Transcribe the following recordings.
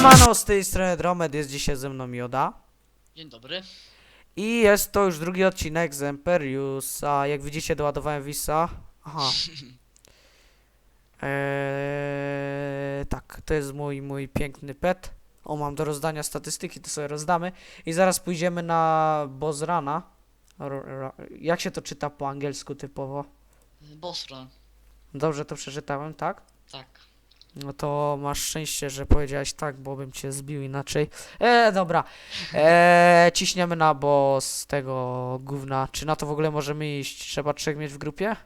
Siemano, z tej strony Dromed, jest dzisiaj ze mną Joda. Dzień dobry. I jest to już drugi odcinek z Emperiusa. Jak widzicie, doładowałem Visa. Aha. Eee, tak, to jest mój, mój piękny pet. O, mam do rozdania statystyki, to sobie rozdamy. I zaraz pójdziemy na Bozrana. Ro- ro- Jak się to czyta po angielsku typowo? Bosron. Dobrze to przeczytałem, tak? Tak. No to masz szczęście, że powiedziałeś tak, bo bym cię zbił inaczej. E, dobra. E, ciśniemy na boss tego gówna. Czy na to w ogóle możemy iść? Trzeba trzech mieć w grupie?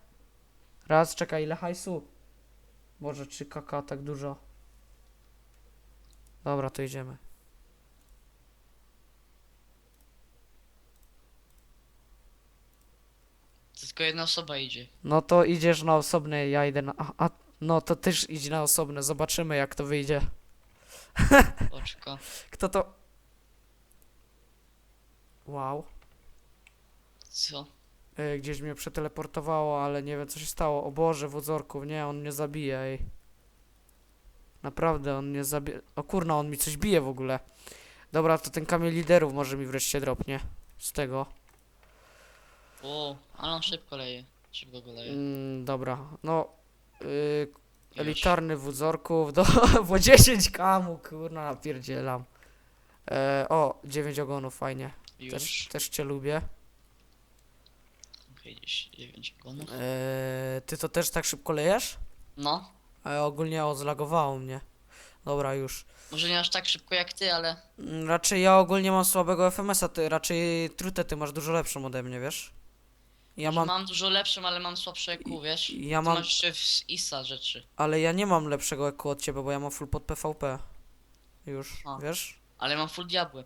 Raz, czekaj, ile hajsu? Boże, czy kaka tak dużo? Dobra, to idziemy. Tylko jedna osoba idzie. No to idziesz na osobne, ja idę na... A, a, no to też idź na osobne, zobaczymy jak to wyjdzie. Oczko. Kto to... Wow. Co? Ej, gdzieś mnie przeteleportowało, ale nie wiem co się stało. O Boże, wódzorków, nie, on mnie zabije, ej. Naprawdę, on mnie zabije. O kurna, on mi coś bije w ogóle. Dobra, to ten kamień liderów może mi wreszcie dropnie. Z tego. O, ale on szybko leje. Szybko go leje. Mm, dobra, no. Yy, elitarny wódzorków do... bo 10 kamu, kurna, napierdzielam. E, o, 9 ogonów, fajnie. Też, Już. też cię lubię. Okej, gdzieś 9 gonów. E, ty to też tak szybko lejesz? No. Ale ogólnie o, zlagowało mnie. Dobra, już. Może nie aż tak szybko jak ty, ale... Mm, Raczej ja ogólnie mam słabego FMS-a, ty raczej trutę ty masz dużo lepszą ode mnie, wiesz? Ja mam, mam dużo lepszą, ale mam słabsze EQ, wiesz? ja Ty mam, masz jeszcze w ISA rzeczy. ale ja nie mam lepszego EQ od ciebie, bo ja mam full pod PvP. Już, A. wiesz? Ale mam full diabły.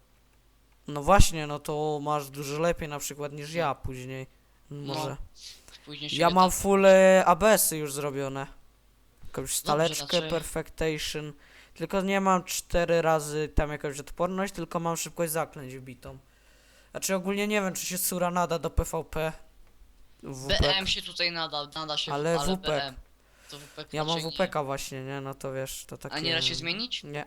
No właśnie, no to masz dużo lepiej na przykład niż ja później. Może. Później ja mam full e, ABS-y już zrobione. Jakąś staleczkę, raczej. perfectation. Tylko nie mam cztery razy tam jakąś odporność, tylko mam szybkość zaklęć wbitą. Znaczy ogólnie nie wiem, czy się sura nada do PvP. WPEK. BM się tutaj nada, nada się, Ale ale WPEK. BM. To WPEK Ja mam raczej nie. WPK właśnie, nie? No to wiesz, to takie... A nie da się zmienić? Nie.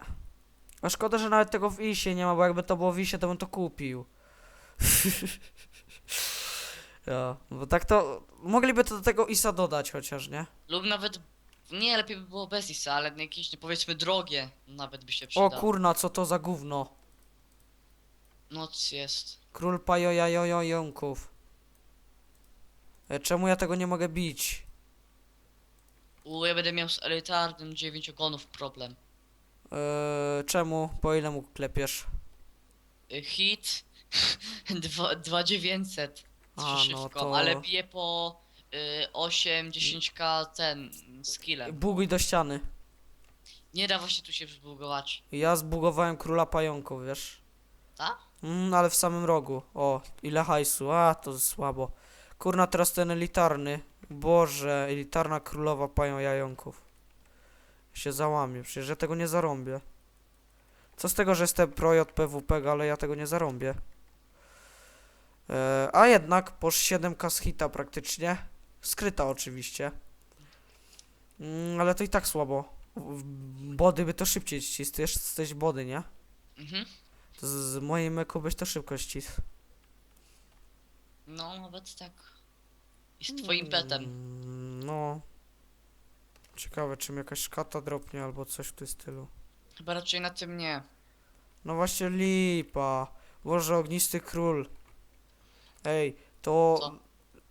A szkoda, że nawet tego w ISie nie ma, bo jakby to było w ISie, to bym to kupił. ja, bo tak to... Mogliby to do tego ISa dodać chociaż, nie? Lub nawet... Nie, lepiej by było bez ISA, ale jakieś, powiedzmy, drogie nawet by się O przydało. kurna, co to za gówno? Noc jest. Król pajojajojonków. E, Czemu ja tego nie mogę bić? U, ja będę miał z elitarnym 9 ogonów problem. E, czemu? Po ile mu klepiesz? Y, Hit 2900 z A, przyszywką, no to- ale bije po y, 8-10k ten skillem. Buguj do ściany. Nie da właśnie tu się zbugować. Ja zbugowałem króla pająków, wiesz? Tak? Mm, ale w samym rogu. O, ile hajsu. A, to słabo. Kurna, teraz ten elitarny. Boże, elitarna królowa pają jająków. Się załamie, przecież ja tego nie zarąbię. Co z tego, że jestem pro JPWP, ale ja tego nie zarąbię. E, a jednak, po 7k z hita praktycznie. Skryta oczywiście. Mm, ale to i tak słabo. Body by to szybciej ścisty. Jesteś body, nie? Mhm. To z, z mojej meku byś to szybko ścisł. No, nawet tak. I z twoim petem. Mm, No. Ciekawe, czy mi jakaś szkata dropnie albo coś w tym stylu. Chyba raczej na tym nie. No właśnie lipa. Boże, ognisty król. Ej, to... Co?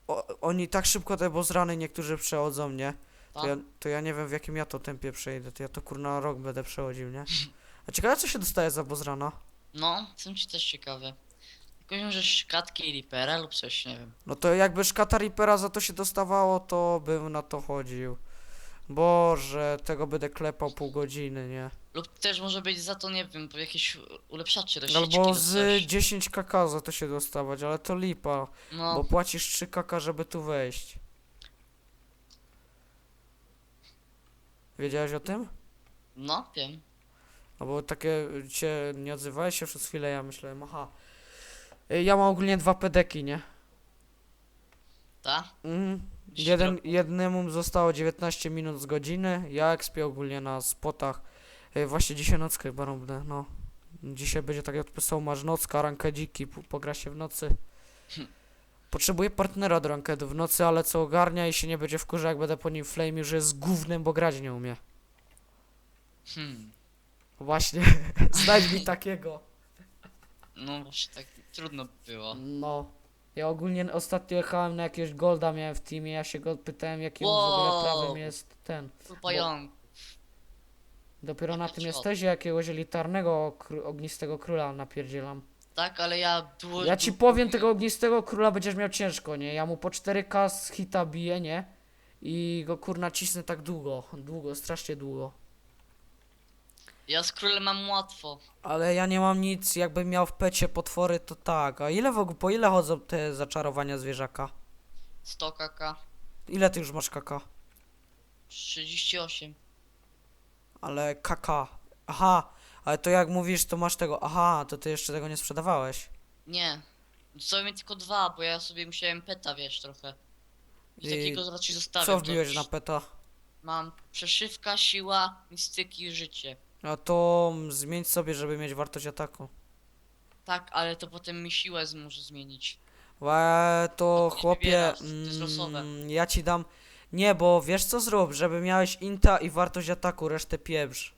O, oni tak szybko te bozrany niektórzy przechodzą, nie? To Tak? ja, to ja nie wiem w jakim ja to tempie przejdę, to ja to kurna rok będę przechodził, nie? A ciekawe co się dostaje za bozrana? No, są ci też ciekawe. Jakąś może szkatki Reapera lub coś, nie wiem. No to jakby szkata Reapera za to się dostawało, to bym na to chodził. Boże, tego będę klepał pół godziny, nie? Lub też może być za to, nie wiem, po jakieś ulepszacze rośliczki Albo z coś. 10 kk za to się dostawać, ale to lipa, No, bo płacisz 3 kk, żeby tu wejść. Wiedziałeś o tym? no, wiem. No bo takie cię nie odzywałeś się przez chwilę, ja myślałem, aha. Y, Ja mam ogólnie dwa pedeki, nie? Tak? Mhm. Jeden, jednemu zostało 19 minut z godziny, ja ekspię ogólnie na spotach E, właśnie dzisiaj nockę chyba robię, no. Dzisiaj będzie tak jak pisał, masz nocka, rankedziki, p- pogra się w nocy. Potrzebuję partnera do rankedu w nocy, ale co ogarnia i się nie będzie wkurza, jak będę po nim flame, że jest gównem, bo grać nie umie. Hmm. Właśnie, znajdź mi takiego. No właśnie tak trudno było. No. Ja ogólnie ostatnio jechałem na jakiegoś golda miałem w teamie, ja się go pytałem jakim w ogóle Wow. prawem jest ten. Pająk. Dopiero na tym jesteś, jakiegoś elitarnego ognistego króla napierdzielam. Tak, ale ja długo... Ja ci powiem, tego ognistego króla będziesz miał ciężko, nie? Ja mu po 4K z hita biję, nie? I go kurna cisnę tak długo, długo, strasznie długo. Ja z królem mam łatwo. Ale ja nie mam nic, jakbym miał w pecie potwory, to tak. A ile w ogóle, po ile chodzą te zaczarowania zwierzaka? 100 kk. Ile ty już masz kaka? 38. Ale kaka. Aha, ale to jak mówisz, to masz tego. Aha, to ty jeszcze tego nie sprzedawałeś. Nie. Co mi tylko dwa, bo ja sobie musiałem peta, wiesz, trochę. I, I takiego raczej zostawiam. Co to wbiłeś na peta? Mam przeszywka, siła, mistyki i życie. A to zmień sobie, żeby mieć wartość ataku. Tak, ale to potem mi siłę z- może zmienić. Łe, to To ty chłopie, wybierasz, to jest losowe. mm, ja ci dam. Nie, bo wiesz co zrób, żeby miałeś inta i wartość ataku, resztę pieprz.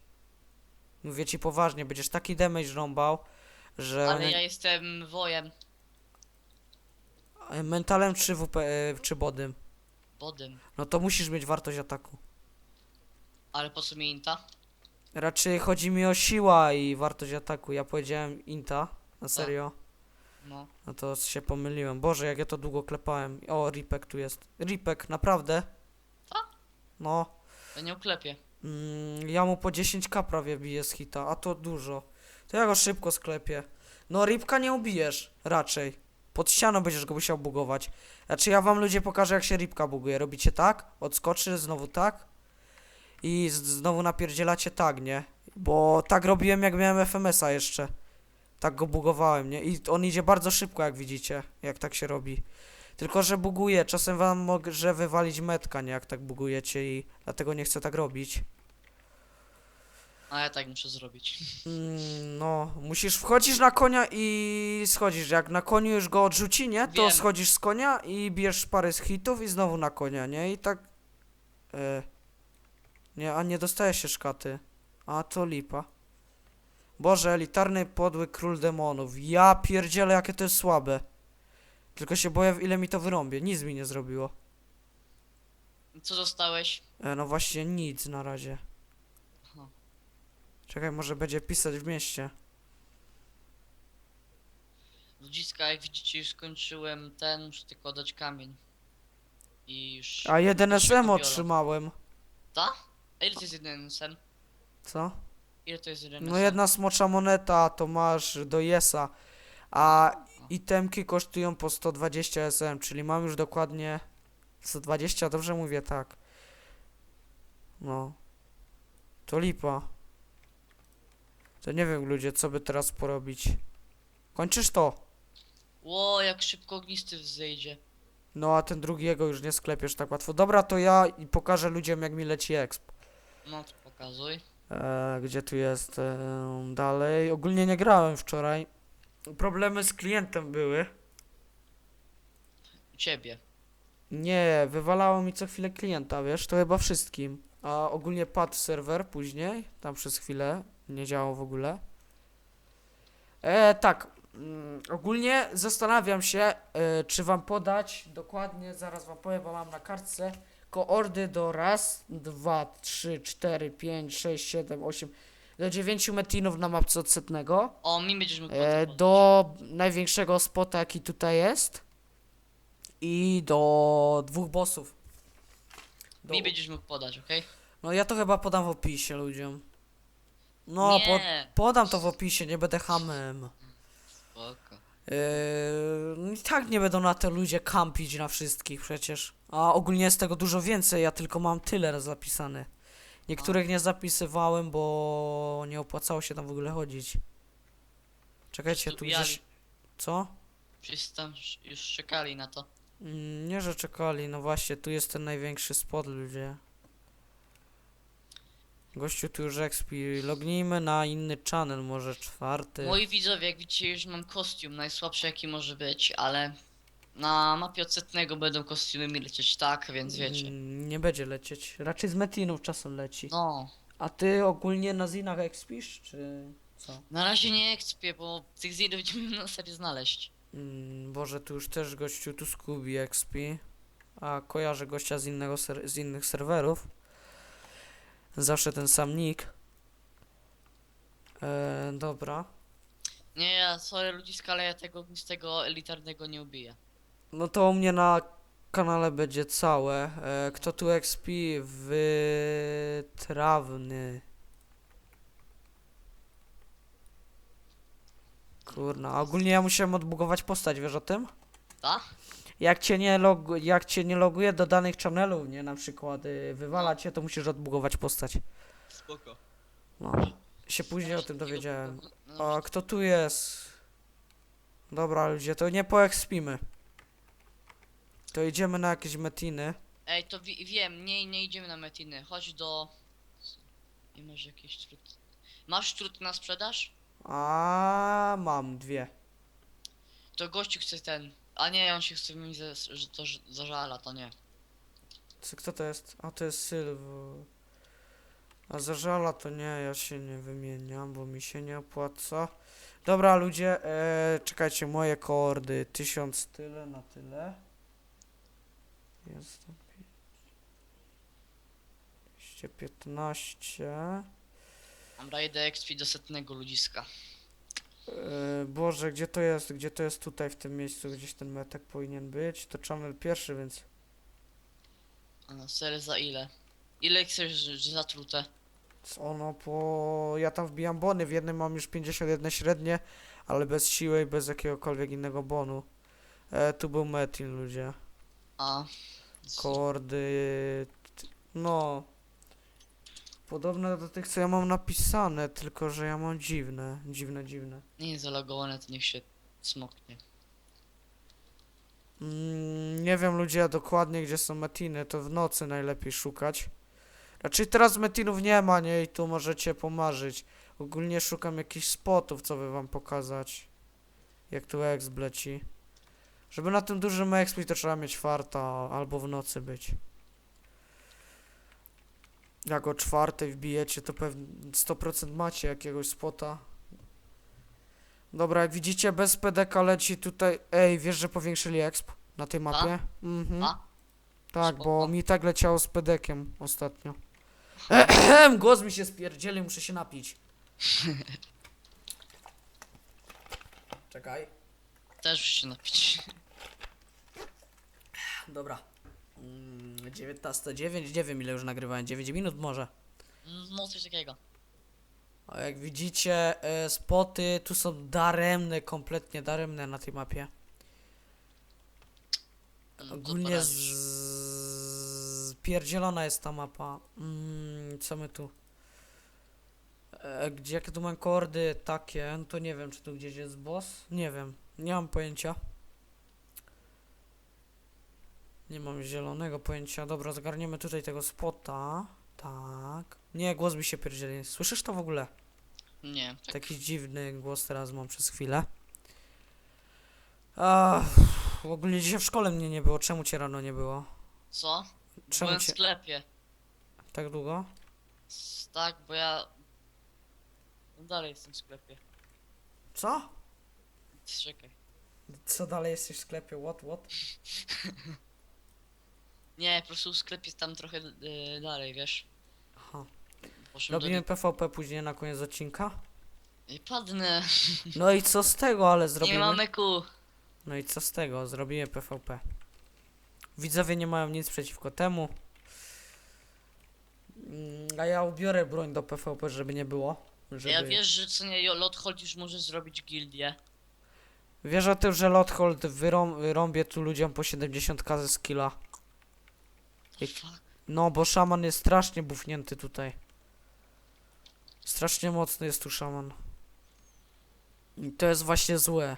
Mówię ci poważnie, będziesz taki damage rąbał, że Ale ja jestem wojem, e, mentalem czy WP, e, czy bodym. bodem. No to musisz mieć wartość ataku. Ale po co mi inta? Raczej chodzi mi o siła i wartość ataku. Ja powiedziałem inta, na serio. No. No to się pomyliłem. Boże, jak ja to długo klepałem. O, Ripek tu jest. Ripek, naprawdę? Co? No. Ja nie uklepię. Mm, ja mu po 10k prawie biję z hita, a to dużo. To ja go szybko sklepię. No, Ripka nie ubijesz, raczej. Pod ścianą będziesz go musiał bugować. Znaczy, ja wam ludzie pokażę, jak się Ripka buguje. Robicie tak, odskoczy, znowu tak. I z- znowu napierdzielacie tak, nie? Bo tak robiłem, jak miałem FMS-a jeszcze. Tak go bugowałem, nie? I on idzie bardzo szybko, jak widzicie, jak tak się robi. Tylko, że buguje. Czasem wam może wywalić metka, nie? Jak tak bugujecie i dlatego nie chcę tak robić. A ja tak muszę zrobić. Mm, no, musisz wchodzisz na konia i schodzisz. Jak na koniu już go odrzuci, nie? To Wiem. schodzisz z konia i bierzesz parę z hitów i znowu na konia, nie? I tak. E, nie, a nie dostaje się szkaty. A to lipa. Boże, elitarny podły król demonów. Ja pierdzielę, jakie to jest słabe. Tylko się boję, w ile mi to wyrąbie. Nic mi nie zrobiło. Co dostałeś? E, no właśnie nic na razie. Aha. Czekaj, może będzie pisać w mieście. Ludziska, jak widzicie, już skończyłem ten, muszę tylko dać kamień. I już... A jeden już SM otrzymałem. Ta? A ile to jest jeden sen? Co? Ile to jest jeden No sen? jedna smocza moneta to masz do Yesa, a itemki kosztują po 120 SM, czyli mam już dokładnie 120, dobrze mówię, tak. No. To lipa. To nie wiem ludzie, co by teraz porobić. Kończysz to? Ło, jak szybko ognisty wzejdzie. No a ten drugiego już nie sklepiesz tak łatwo. Dobra, to ja i pokażę ludziom jak mi leci exp. No to pokazuj. E, gdzie tu jest e, dalej? Ogólnie nie grałem wczoraj. Problemy z klientem były. Ciebie. Nie, wywalało mi co chwilę klienta, wiesz, to chyba wszystkim. A ogólnie padł serwer później, tam przez chwilę nie działał w ogóle. E, tak, mm, ogólnie zastanawiam się, e, czy wam podać dokładnie, zaraz wam powiem, bo mam na kartce koordy do raz, dwa, trzy, cztery, pięć, sześć, siedem, osiem, do dziewięciu metinów na mapce od setnego. O, mi będziesz mógł E, do największego spota, jaki tutaj jest. I do dwóch bossów. Do, Mi będziesz mógł podać, okej? no ja to chyba podam w opisie ludziom. No, po, nie. podam to w opisie, nie będę hamem. Spoko. Yy, I tak nie będą na te ludzie kampić na wszystkich przecież. A ogólnie jest tego dużo więcej, ja tylko mam tyle zapisane. Niektórych nie zapisywałem, bo nie opłacało się tam w ogóle chodzić. Czekajcie, tu gdzieś... Co? Wszyscy tam już- już czekali na to. Mm, Nie, że czekali, no właśnie, tu jest ten największy spot, ludzie. Gościu tu już expi. Lognijmy na inny channel, może czwarty. Moi widzowie, jak widzicie, już mam kostium, najsłabszy jaki może być, ale na mapie od setnego będą kostiumy mi lecieć tak, więc wiecie. Mm, Nie będzie lecieć. Raczej z Metinów czasem leci. No, A ty ogólnie na zinach expisz, czy co? na razie nie ekspię, bo tych zjedów będziemy na serio znaleźć. Mm, Boże, tu już też gościu tu skubi expi. A kojarzę gościa z, innego ser- z innych serwerów. Zawsze ten sam nick. E, dobra. Nie, ja, sorry ludziska, ale ja tego z tego elitarnego nie ubiję. No to u mnie na kanale będzie całe. E, kto tu expi? Wytrawny. Kurna, ogólnie ja musiałem odbugować postać, wiesz o tym? Tak? Jak cię nie, logu, jak cię nie loguje do danych channelów, nie, na przykład y, wywala cię, to musisz odbugować postać. Spoko. No. Się później o tym dowiedziałem. No, A kto tu jest? Dobra ludzie, to nie poekspimy. To idziemy na jakieś metiny. Ej, to wi- wiem, nie, nie idziemy na metiny, chodź do... Nie masz jakiejś trut... Masz trut na sprzedaż? A mam dwie. To gościu chce ten... A nie, on się chce mi że to że- zażala, to nie. Co, kto to jest? A to jest Sylwo. A zażala to nie, ja się nie wymieniam, bo mi się nie opłaca. Dobra ludzie, e, czekajcie, moje kordy. Tysiąc tyle na tyle. Jest to pi- 215. Mam rajdę XP do setnego ludziska. E, Boże, gdzie to jest? Gdzie to jest tutaj w tym miejscu? Gdzieś ten metek powinien być. To channel pierwszy, więc A sery za ile? Ile chcesz za trutę? Co ono po... Ja tam wbijam bony, w jednym mam już 51 średnie, ale bez siły i bez jakiegokolwiek innego bonu. E, tu był metin, ludzie. A... Kordy... t- No... Podobne do tych, co ja mam napisane, tylko że ja mam dziwne, dziwne, dziwne. Nie jest zalogowane, to niech się smoknie. Mm, nie wiem, ludzie, dokładnie gdzie są metiny, to w nocy najlepiej szukać. Znaczy teraz metinów nie ma, nie? I tu możecie pomarzyć. Ogólnie szukam jakichś spotów, co by wam pokazać. Jak tu exp leci. Żeby na tym dużym expie to trzeba mieć farta, albo w nocy być. Jak o czwartej wbijecie, to pewnie 100% macie jakiegoś spota. Dobra, jak widzicie, bez PDK leci tutaj... Ej, wiesz, że powiększyli exp na tej mapie? Mhm. A? Tak, bo Spoko. mi tak leciało z pedekiem ostatnio. Ehem, głos mi się spierdzieli, muszę się napić. Czekaj. Też muszę się napić. Dobra. Mm, 19.09, nie wiem ile już nagrywałem, 9 minut może. No coś takiego. A jak widzicie, e, spoty tu są daremne, kompletnie daremne na tej mapie. To Ogólnie z... pierdzielona jest ta mapa. Mm, co my tu? E, gdzie jakie tu mam kordy takie, no to nie wiem, czy tu gdzieś jest boss? Nie wiem, nie mam pojęcia. Nie mam zielonego pojęcia. Dobra, zgarniemy tutaj tego spota. Tak. Nie, głos mi się pierdzieli. Słyszysz to w ogóle? Nie, tak. Taki dziwny głos teraz mam przez chwilę. Ach, ogólnie dzisiaj w szkole mnie nie było. Czemu cię rano nie było? Co? Czemu Byłem w cię sklepie. tak długo? S- Tak, bo ja... Dalej jestem w sklepie. Co? Czekaj. Co dalej jesteś w sklepie? What, what? Nie, po prostu w sklepie jest tam trochę y, dalej, wiesz. Aha. Poszłem do... Robimy PvP później na koniec odcinka. Nie padnę. No i co z tego, ale Nie zrobimy. mamy ku. No i co z tego? Zrobimy PvP. Widzowie nie mają nic przeciwko temu. Mm, A ja ubiorę broń do PvP, żeby nie było. Żeby... Ja wiesz, że co nie, Lothold już może zrobić gildię. Wiesz o tym, że Lothold wyrą wyrąbie tu ludziom po 70k ze skilla. No, bo szaman jest strasznie bufnięty tutaj. Strasznie mocny jest tu szaman. I to jest właśnie złe.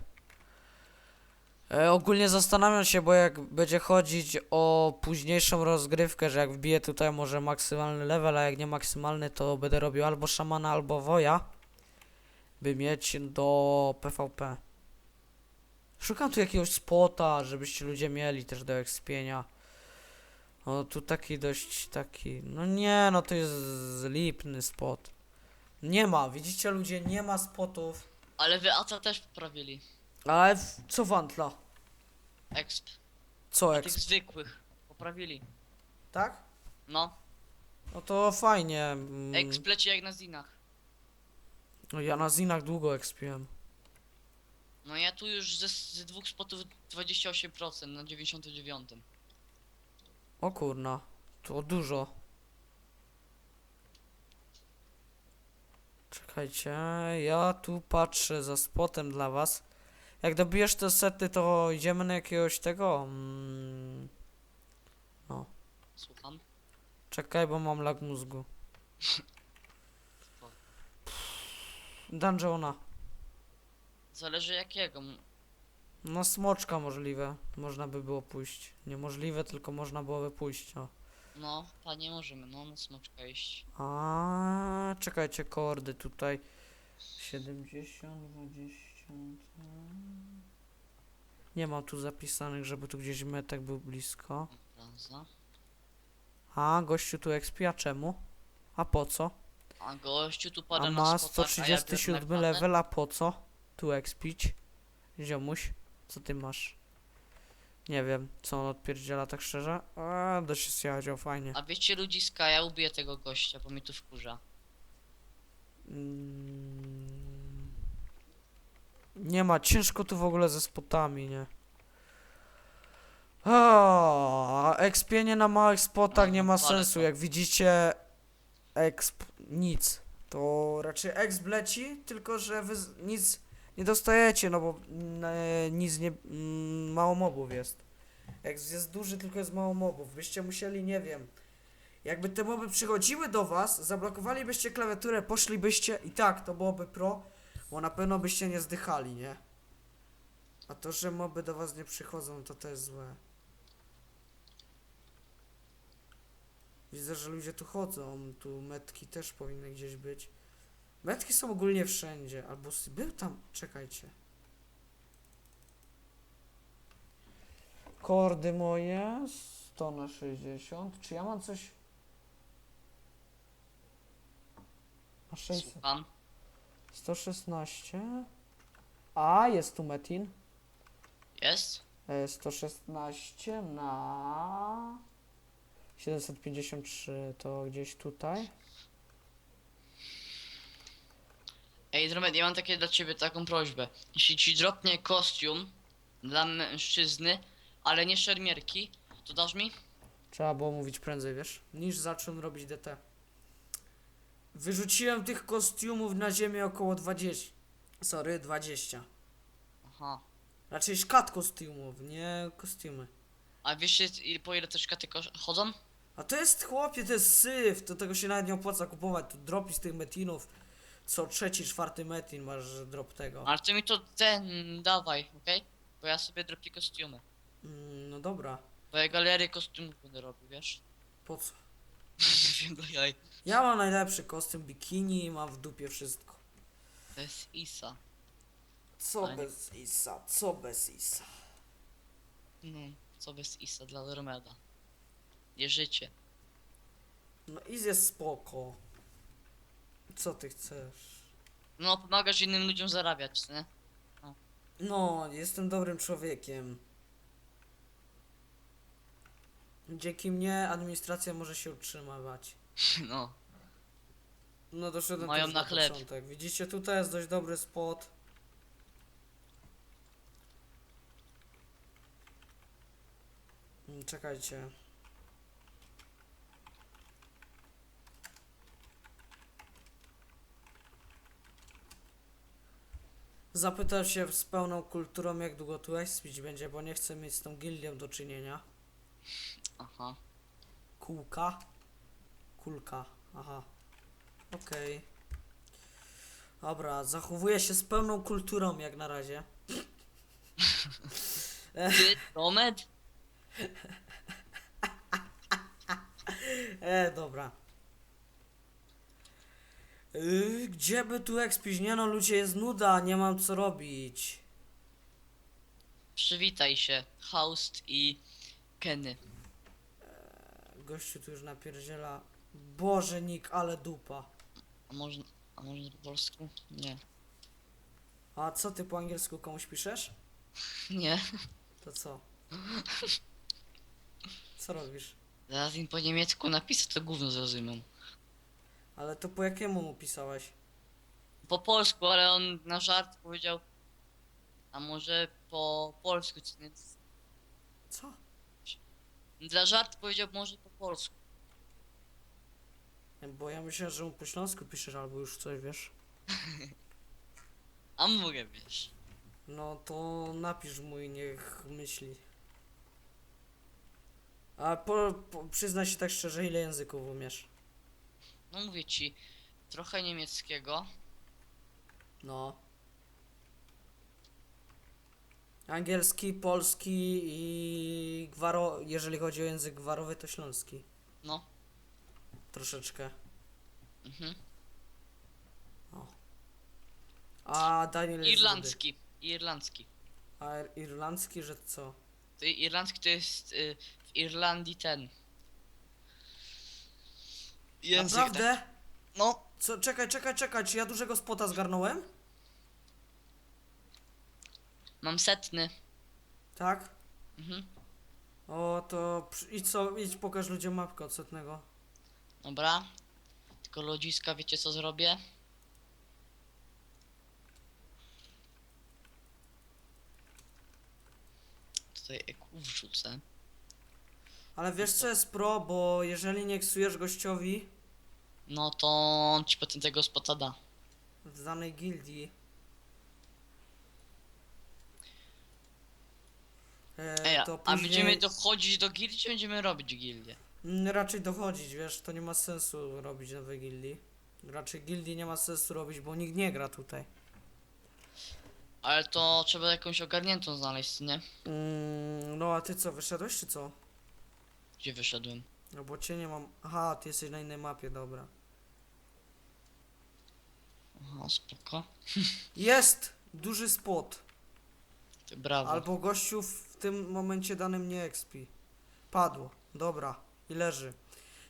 E, ogólnie zastanawiam się, bo jak będzie chodzić o późniejszą rozgrywkę, że jak wbiję tutaj może maksymalny level, a jak nie maksymalny, to będę robił albo szamana, albo woja, by mieć do PvP. Szukam tu jakiegoś spota, żebyście ludzie mieli też do ekspienia. O, tu taki dość taki, no nie, no to jest lipny spot. Nie ma, widzicie ludzie, nie ma spotów. Ale wy ATA też poprawili. Ale w, co wantla? Exp. Co Tych eks? zwykłych. Poprawili. Tak? No. No to fajnie. mm, Exp leci jak na zinach. No ja na zinach długo ekspiłem. No ja tu już ze, ze dwóch spotów 28% na 99. O kurna, to dużo. Czekajcie, ja tu patrzę za spotem dla was. Jak dobijesz te sety, to idziemy na jakiegoś tego. Mm, Słucham. czekaj, bo mam lag mózgu. Dungeona. Zależy jakiego. No smoczka możliwe. Można by było pójść. Niemożliwe, tylko można byłoby pójść. O. No, panie możemy, no na smoczka iść. A, czekajcie, kordy tutaj. 70, 20. Nie mam tu zapisanych, żeby tu gdzieś metek był blisko. A, gościu tu ekspia, czemu? A po co? A gościu tu pada A na ma spotach, a ja 137 biorę level, a po co? Tu expić. Ziomuś, co ty masz? Nie wiem, co on odpierdziela tak szczerze. A, da się zjadział, fajnie. A wiecie ludziska, ja ubiję tego gościa, bo mnie tu wkurza. Mm. Nie ma, ciężko tu w ogóle ze spotami, nie? A, ekspienie na małych spotach nie ma sensu. to- Jak widzicie, exp nic. To raczej exp leci, tylko że wy nic nie dostajecie, no bo mm, e, nic nie. Mm, mało mobów jest. Exp jest duży, tylko jest mało mobów. Byście musieli, nie wiem. Jakby te moby przychodziły do was, zablokowalibyście klawiaturę, poszlibyście i tak, to byłoby pro, bo na pewno byście nie zdychali, nie? A to, że moby do was nie przychodzą, to jest złe. Widzę, że ludzie tu chodzą, tu metki też powinny gdzieś być. Metki są ogólnie wszędzie, albo był tam, czekajcie. Kordy moje, 100 na 60, czy ja mam coś... A 600. Słucham. 116. A, jest tu Metin. Jest? E, 116 na 753 to gdzieś tutaj. Ej, Dromed, ja mam takie dla ciebie taką prośbę. Jeśli ci dropnie kostium dla mężczyzny, ale nie szermierki, to dasz mi? Trzeba było mówić prędzej, wiesz? Niż zaczął robić DT. Wyrzuciłem tych kostiumów na ziemię około 20. Sorry, 20. Aha. Raczej szkat kostiumów, nie kostiumy. A i- po ile te szkaty kosz- chodzą? A to jest chłopie, to jest syf, to tego się nawet nie opłaca kupować. Tu dropi z tych metinów. Co trzeci, czwarty metin masz drop tego. Ale ty mi to ten dawaj, okej? Bo ja sobie dropię kostiumy. Mm, no dobra, Bo ja galerię kostiumów będę robił, wiesz? po co? Wiem, jaj. Ja mam najlepszy kostium bikini i mam w dupie wszystko. To jest Isa. Co bez Isa, co bez Isa. No, co bez Isa dla Dromeda. Nie życie. No Is jest spoko. Co ty chcesz? No, pomagasz innym ludziom zarabiać, nie? No, jestem dobrym człowiekiem. Dzięki mnie administracja może się utrzymywać. No. No doszedłem Mają też na na chleb. początek. Widzicie, tutaj jest dość dobry spot. Mm, Czekajcie. Zapytał się z pełną kulturą, jak długo tu expić będzie, bo nie chcę mieć z tą gildią do czynienia. Aha. Kółka. Kulka. Aha. Okej. Dobra, zachowuję się z pełną kulturą jak na razie. Ty, Dromed? E, dobra. Yy, gdzie by tu ekspić? Nie no, ludzie, jest nuda, nie mam co robić. Przywitaj się, Haust i Kenny. Gościu tu już napierdziela. Boże, Nick, ale dupa. A może, a może po polsku? Nie. A co ty po angielsku komuś piszesz? Nie. To co? Co robisz? Zaraz im po niemiecku napisać, to gówno zrozumiem. Ale to po jakiemu mu pisałeś? Po polsku, ale on na żart powiedział. A może po polsku, czy nie? Co? Dla żart powiedział może po polsku. Bo ja myślałem, że mu po śląsku piszesz albo już coś, wiesz? A mogę wiesz. No to napisz mu i niech myśli. A po, po, przyznaj się tak szczerze, ile języków umiesz? No mówię ci, trochę niemieckiego. No. Angielski, polski i gwaro, jeżeli chodzi o język gwarowy, to śląski. No. Troszeczkę. Mhm. A Daniel jest Irlandzki. Irlandzki. rudy. A irlandzki, że co? To irlandzki to jest y, w Irlandii ten. Język. tak- Naprawdę? No. Co, czekaj, czekaj, czekaj, czy ja dużego spota zgarnąłem? Mam setny. Tak? Mhm. O, to przy- idź, co, idź pokaż ludziom mapkę odsetnego. Dobra. Tylko ludziska, wiecie co zrobię? Tutaj EQ wrzucę. Ale wiesz co jest pro, bo jeżeli nie ksujesz gościowi No to on ci potem tego spota da. w danej gildii. E, Ej, to a później będziemy dochodzić do gildii, czy będziemy robić gildię? Mm, raczej dochodzić, wiesz, to nie ma sensu robić nowej gildii. Raczej gildii nie ma sensu robić, bo nikt nie gra tutaj. Ale to trzeba jakąś ogarniętą znaleźć, nie? Mm, no a ty co, wyszedłeś czy co? Gdzie wyszedłem? No bo cię nie mam. Aha, ty jesteś na innej mapie, dobra. Aha, spoko. Jest! Duży spot. Ty brawo. Albo gościu w tym momencie danym nie expi. Padło. Dobra. I leży.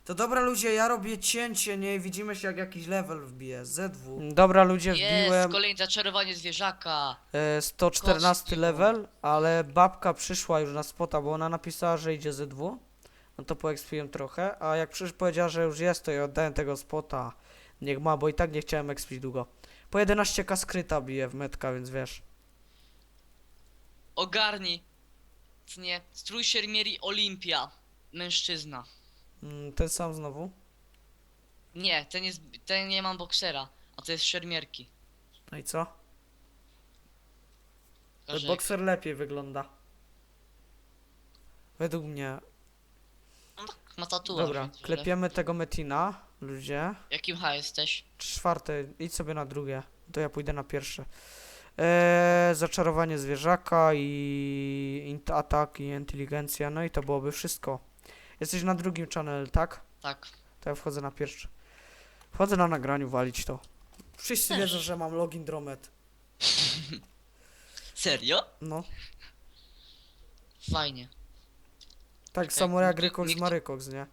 To dobra ludzie, ja robię cięcie, nie? Widzimy się jak jakiś level wbije. ZW. Dobra ludzie, Jest, kolejne zaczarowanie zwierzaka. e, 114 Kostium. level, ale babka przyszła już na spota, bo ona napisała, że idzie ZW. No to poekspiłem trochę, a jak przysz powiedziała, że już jest, to ja oddałem tego spota. Niech ma, bo i tak nie chciałem expić długo. Po 11k skryta bije w metka, więc wiesz. Ogarnij. Co Nie, strój siermieri Olimpia. Mężczyzna. Mm, ten sam znowu. Nie, ten jest, ten nie mam boksera. A to jest szermierki. No i co? Każdy- Boxer lepiej wygląda. Według mnie. No Ma tatuaż. Dobra, klepiemy tego Metina, ludzie. Jakim H jesteś? Czwarte, idź sobie na drugie. To ja pójdę na pierwsze. Eee, zaczarowanie zwierzaka i int atak i inteligencja, no i to byłoby wszystko. Jesteś na drugim channel, tak? Tak. To ja wchodzę na pierwszy. Wchodzę na nagraniu walić to. Wszyscy Też. wiedzą, że mam login Dromet. Serio? No. Fajnie. Tak Czekaj, samo jak nikt- Rykox nikt- nie?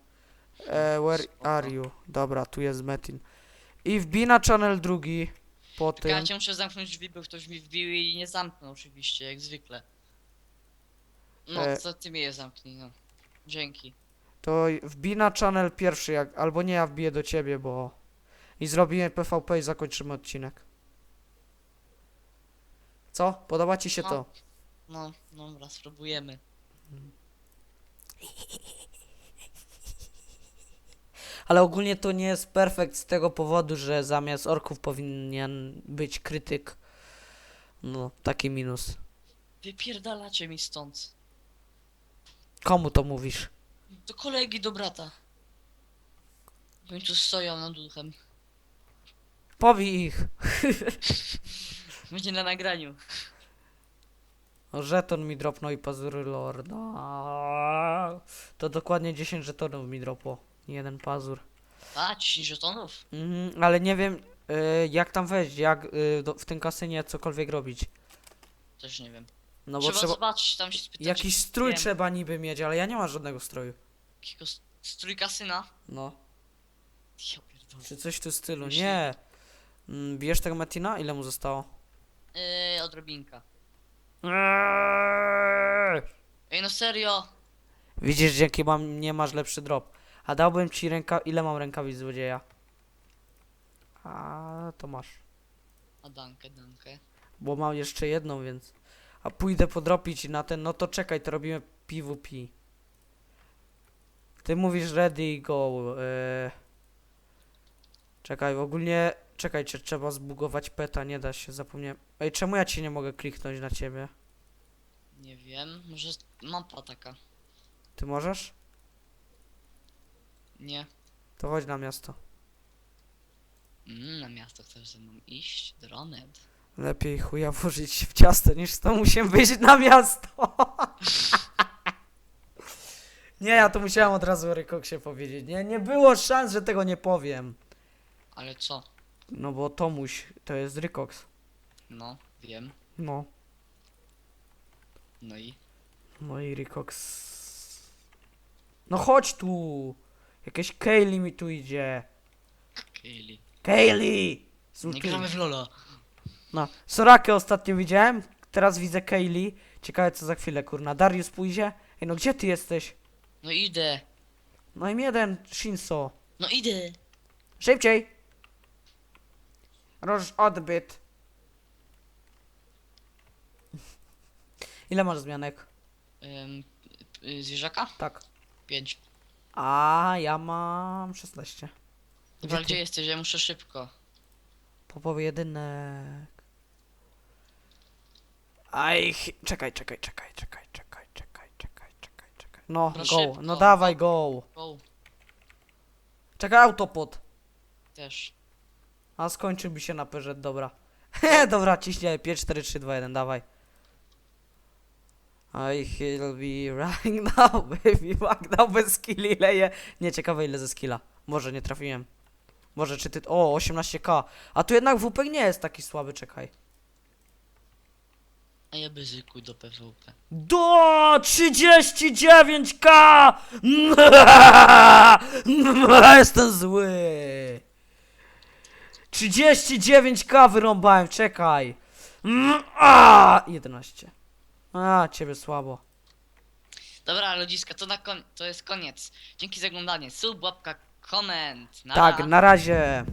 E, where Spoko. are you? Dobra, tu jest Metin. I wbij na channel drugi. Po Tylko ja tym. cię muszę zamknąć drzwi, bo ktoś mi wbił i nie zamknął oczywiście, jak zwykle. No, E. to ty mnie je zamknij, no. Dzięki. To wbij na channel pierwszy, jak, albo nie, ja wbiję do ciebie, bo... I zrobimy PvP i zakończymy odcinek. Co? Podoba ci się No. to? No, dobra, spróbujemy. Ale ogólnie to nie jest perfekt z tego powodu, że zamiast orków powinien być krytyk. No, taki minus. Wypierdalacie mi stąd. Komu to mówisz? Do kolegi, do brata. Oni tu stoją nad duchem. Powij ich. Będzie na nagraniu. Żeton mi dropnął i pazury lorda. To dokładnie 10 żetonów mi dropło. Jeden pazur. A, 10 żetonów? Mhm, ale nie wiem y, jak tam wejść, jak y, do, w tym kasynie cokolwiek robić. Też nie wiem. No bo trzeba, trzeba... zobaczyć, tam się spytać. Jakiś strój wiem. trzeba niby mieć, ale ja nie mam żadnego stroju. Jakiego s- strój kasyna? No. Ja pierdolę. Czy coś w tym stylu. Myśli- Nie. Mm, Bierz tego Metina? Ile mu zostało? Yy, odrobinka. Ej, no serio! Widzisz, dzięki mam, nie masz lepszy drop. A dałbym ci ręka... Ile mam rękawic złodzieja? A to masz. A dankę, dankę. Bo mam jeszcze jedną, więc... A pójdę podropić na ten... No to czekaj, to robimy PvP. Ty mówisz ready, go. E... Czekaj, ogólnie... Czekaj, czy trzeba zbugować peta, nie da się, zapomniałem. Ej, czemu ja ci nie mogę kliknąć na ciebie? Nie wiem, może mapa taka. Ty możesz? Nie. To chodź na miasto. Mm, na miasto chcesz ze mną iść? Dronet. Lepiej chuja włożyć się w ciasto niż z tą musiem wyjść na miasto. nie, ja to musiałem od razu Rykoksie powiedzieć. Nie, nie było szans, że tego nie powiem. Ale co? No bo Tomuś to jest Rykoks. No, wiem. No. No i? No i Rykoks. No chodź tu. Jakieś Kaylee mi tu idzie. Kaylee. Kaylee! Nie gramy w Lola. No. Sorakę ostatnio widziałem. Teraz widzę Kaylee. Ciekawe co za chwilę, kurna. Darius pójdzie. Ej, no gdzie ty jesteś? No idę. No i jeden, Shinso. No idę. Szybciej! Roż odbyt. Ile masz zmianek? Ym, y, zwierzaka? Tak. 5. A ja mam 16. Dobra, Gdzie jesteś? Ja muszę szybko. Po pojedynek. Aj, czekaj, czekaj, czekaj, czekaj, czekaj, czekaj, czekaj, czekaj, czekaj. No, No go, szybko. no dawaj, go. Go. Czekaj, autopod. Też. A skończył mi się na perze, dobra. dobra, ciśnie 5, 4, 3, 2, 1, dawaj. I he'll be right now, baby, back now bez skilli leje. Nie, ciekawe ile ze skilla. Może nie trafiłem. Może czy ty... O, 18k. A tu jednak WP nie jest taki słaby, czekaj. A ja bezykuj do PvP. Do 39k! Jestem zły. 39k wyrąbałem, czekaj. A, 11. A, ciebie słabo. Dobra, ludziska, to na kon- to jest koniec. Dzięki za oglądanie. Sub, łapka, koment. Tak, na razie.